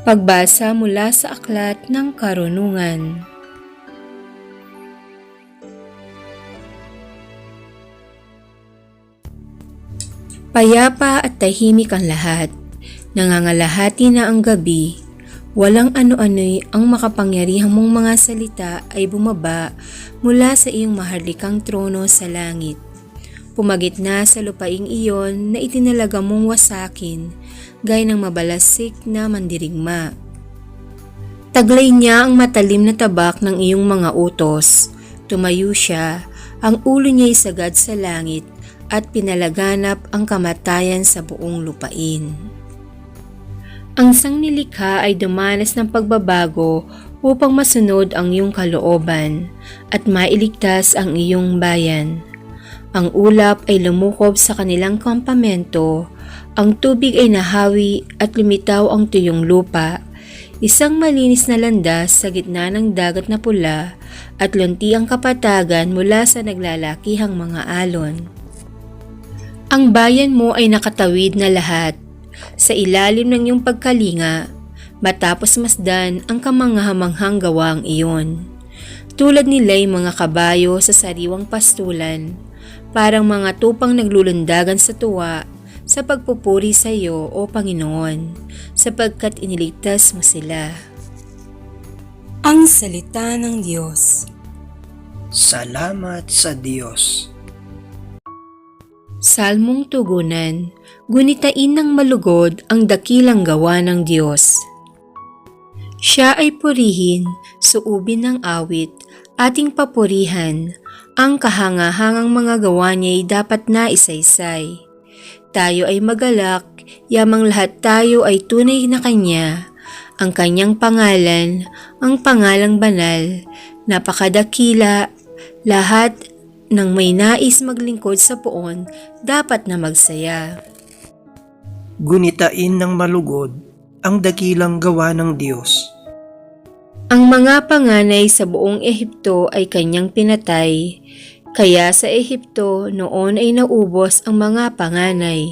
Pagbasa mula sa Aklat ng Karunungan Payapa at tahimik ang lahat. Nangangalahati na ang gabi. Walang ano-ano'y ang makapangyarihang mong mga salita ay bumaba mula sa iyong maharlikang trono sa langit. Pumagit na sa lupaing iyon na itinalaga mong wasakin, gaya ng mabalasik na mandirigma. Taglay niya ang matalim na tabak ng iyong mga utos. Tumayo siya, ang ulo niya isagad sa langit at pinalaganap ang kamatayan sa buong lupain. Ang sangnilikha ay dumanas ng pagbabago upang masunod ang iyong kalooban at mailigtas ang iyong bayan. Ang ulap ay lumukob sa kanilang kampamento, ang tubig ay nahawi at lumitaw ang tuyong lupa. Isang malinis na landas sa gitna ng dagat na pula at lunti ang kapatagan mula sa naglalakihang mga alon. Ang bayan mo ay nakatawid na lahat sa ilalim ng iyong pagkalinga matapos masdan ang kamangahamanghang gawang iyon. Tulad nila'y mga kabayo sa sariwang pastulan, parang mga tupang naglulundagan sa tuwa sa pagpupuri sa iyo, O Panginoon, sapagkat iniligtas mo sila. Ang Salita ng Diyos Salamat sa Diyos. Salmong Tugunan, Gunitain ng malugod ang dakilang gawa ng Diyos. Siya ay purihin, suubin ng awit, ating papurihan, ang kahangahangang mga gawa niya'y dapat na isaysay. Tayo ay magalak, yamang lahat tayo ay tunay na Kanya. Ang Kanyang pangalan, ang pangalang banal, napakadakila, lahat ng may nais maglingkod sa poon dapat na magsaya. Gunitain ng malugod ang dakilang gawa ng Diyos. Ang mga panganay sa buong Ehipto ay kanyang pinatay, kaya sa Ehipto noon ay naubos ang mga panganay.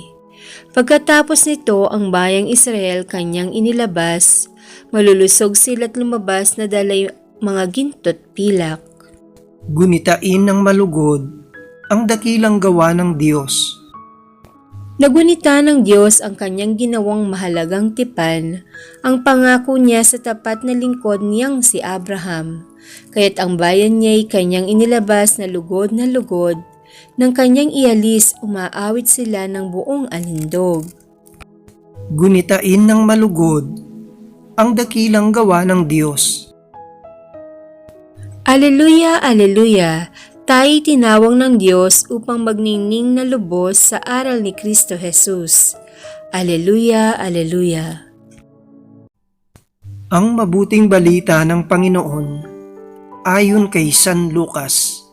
Pagkatapos nito ang bayang Israel kanyang inilabas, malulusog sila't lumabas na dalay mga gintot pilak. Gunitain ng malugod ang dakilang gawa ng Diyos. Nagunita ng Diyos ang kanyang ginawang mahalagang tipan, ang pangako niya sa tapat na lingkod niyang si Abraham, kaya't ang bayan niya'y kanyang inilabas na lugod na lugod, nang kanyang ialis umaawit sila ng buong alindog. Gunitain ng malugod ang dakilang gawa ng Diyos. Aleluya, aleluya! Tayo'y tinawag ng Diyos upang magningning na lubos sa aral ni Kristo Jesus. Aleluya, aleluya! Ang mabuting balita ng Panginoon ayon kay San Lucas.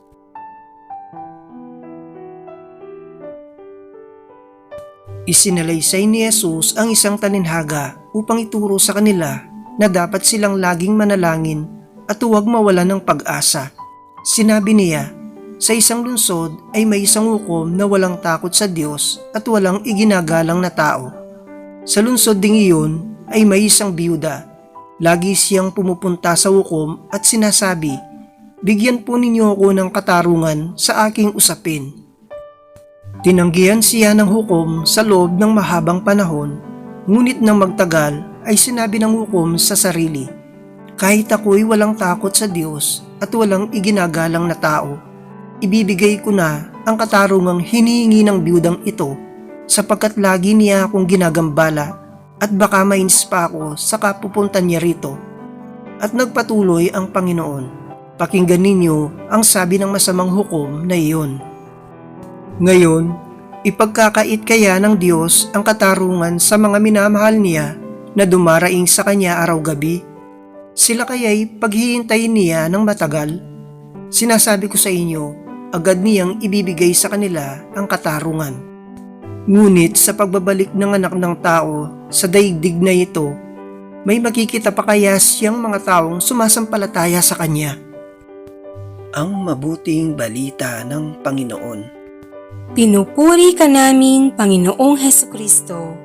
Isinalaysay ni Jesus ang isang taninhaga upang ituro sa kanila na dapat silang laging manalangin at huwag mawala ng pag-asa. Sinabi niya, sa isang lungsod ay may isang hukom na walang takot sa Diyos at walang iginagalang na tao. Sa lungsod ding iyon ay may isang biyuda. Lagi siyang pumupunta sa hukom at sinasabi, Bigyan po ninyo ako ng katarungan sa aking usapin. Tinanggihan siya ng hukom sa loob ng mahabang panahon, ngunit nang magtagal ay sinabi ng hukom sa sarili, Kahit ako'y walang takot sa Diyos at walang iginagalang na tao, ibibigay ko na ang katarungang hinihingi ng biyudang ito sapagkat lagi niya akong ginagambala at baka mainis pa ako sa kapupuntan niya rito. At nagpatuloy ang Panginoon. Pakinggan ninyo ang sabi ng masamang hukom na iyon. Ngayon, ipagkakait kaya ng Diyos ang katarungan sa mga minamahal niya na dumaraing sa kanya araw-gabi? Sila kaya'y paghihintayin niya ng matagal? Sinasabi ko sa inyo, agad niyang ibibigay sa kanila ang katarungan. Ngunit sa pagbabalik ng anak ng tao sa daigdig na ito, may makikita pa kaya siyang mga taong sumasampalataya sa kanya. Ang mabuting balita ng Panginoon. Pinupuri ka namin, Panginoong Heso Kristo.